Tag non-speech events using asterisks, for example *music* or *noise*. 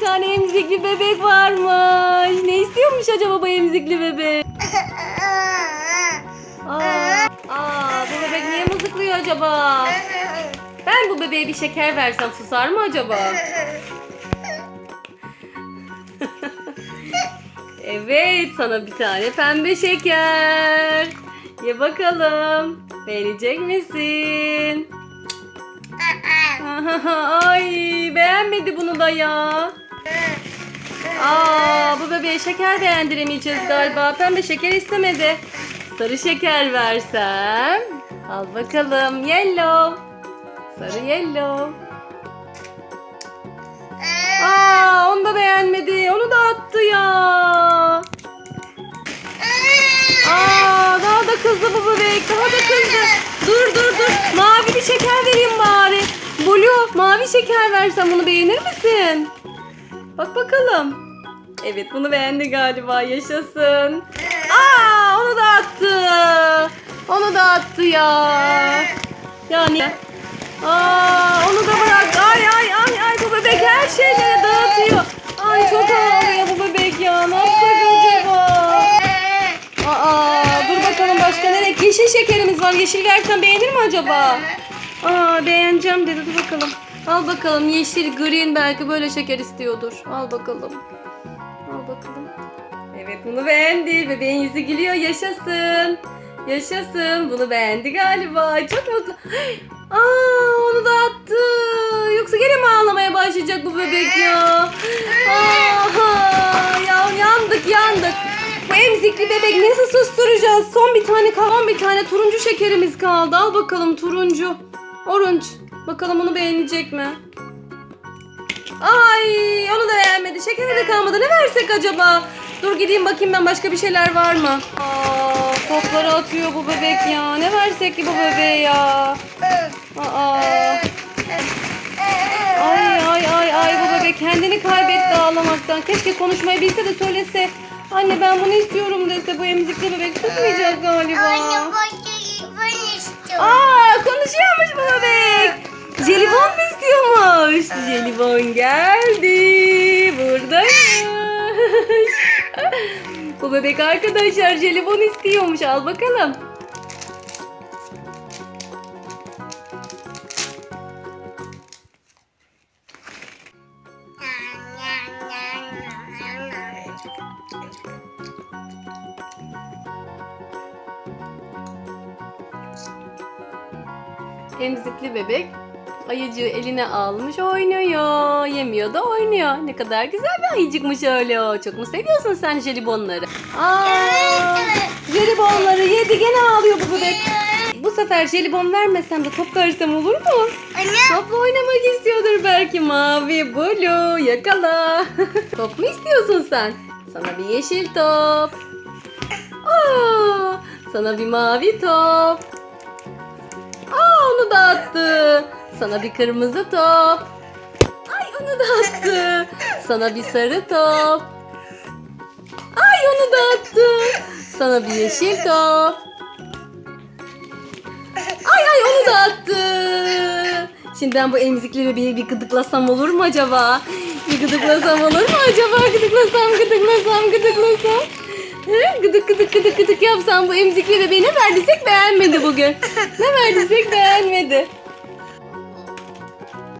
bir tane emzikli bebek varmış. Ne istiyormuş acaba bu emzikli bebek? *laughs* Aa, aa, bu bebek niye mızıklıyor acaba? Ben bu bebeğe bir şeker versem susar mı acaba? *laughs* evet sana bir tane pembe şeker. Ye bakalım. Beğenecek misin? *laughs* Ay beğenmedi bunu da ya. Aa bu bebeğe şeker beğendiremeyeceğiz galiba. Pembe şeker istemedi. Sarı şeker versem. Al bakalım yellow. Sarı yellow. Aa onu da beğenmedi. Onu da attı ya. Aa daha da kızdı bu bebek. Daha da kızdı. Dur dur dur. Mavi bir şeker vereyim bari. Blue mavi şeker versem bunu beğenir misin? Bak bakalım. Evet bunu beğendi galiba. Yaşasın. Aa onu da attı. Onu da attı ya. Yani Aa onu da bırak. Ay ay ay ay bu bebek her şeyleri dağıtıyor. Ay çok ağlıyor bu bebek ya. Ne yapsak acaba? Aa dur bakalım başka ne renk? Yeşil şekerimiz var. Yeşil versen beğenir mi acaba? Aa beğeneceğim dedi. Dur bakalım. Al bakalım yeşil, green belki böyle şeker istiyordur. Al bakalım. Al bakalım. Evet bunu beğendi. Bebeğin yüzü gülüyor. Yaşasın. Yaşasın. Bunu beğendi galiba. Çok mutlu. *gasps* Aa onu da attı. Yoksa gene mi ağlamaya başlayacak bu bebek ya? *laughs* Aa, ya yandık yandık. Bu emzikli bebek nasıl susturacağız? Son bir tane kaldı. Son bir tane turuncu şekerimiz kaldı. Al bakalım turuncu. Orange. Bakalım onu beğenecek mi? Ay onu da beğenmedi. Şekeri de kalmadı. Ne versek acaba? Dur gideyim bakayım ben başka bir şeyler var mı? Aa, topları atıyor bu bebek ya. Ne versek ki bu bebeğe ya? Aa. Ay ay ay ay bu bebek kendini kaybetti ağlamaktan. Keşke konuşmayı bilse de söylese. Anne ben bunu istiyorum dese bu emzikli bebek tutmayacak galiba. Anne ben istiyorum. Aa konuşuyormuş bu bebek. Jelibon? Geldi. Buradaymış. bu bebek arkadaşlar jelibon istiyormuş. Al bakalım. Emzikli bebek ayıcığı eline almış oynuyor. Yemiyor da oynuyor. Ne kadar güzel bir ayıcıkmış öyle o. Çok mu seviyorsun sen jelibonları? Aa, jelibonları yedi gene ağlıyor bu bebek. Bu sefer jelibon vermesem de top versem olur mu? Anne. Topla oynamak istiyordur belki mavi blue yakala. *laughs* top mu istiyorsun sen? Sana bir yeşil top. Aa, sana bir mavi top. Aa onu da attı. Sana bir kırmızı top. Ay onu da attı. Sana bir sarı top. Ay onu da attı. Sana bir yeşil top. Ay ay onu da attı. Şimdi ben bu emzikli bebeği bir gıdıklasam olur mu acaba? Bir gıdıklasam olur mu acaba? Gıdıklasam, gıdıklasam, gıdıklasam. He? Gıdık gıdık gıdık gıdık yapsam bu emzikli bebeği ne verdiysek beğenmedi bugün. Ne verdiysek beğenmedi.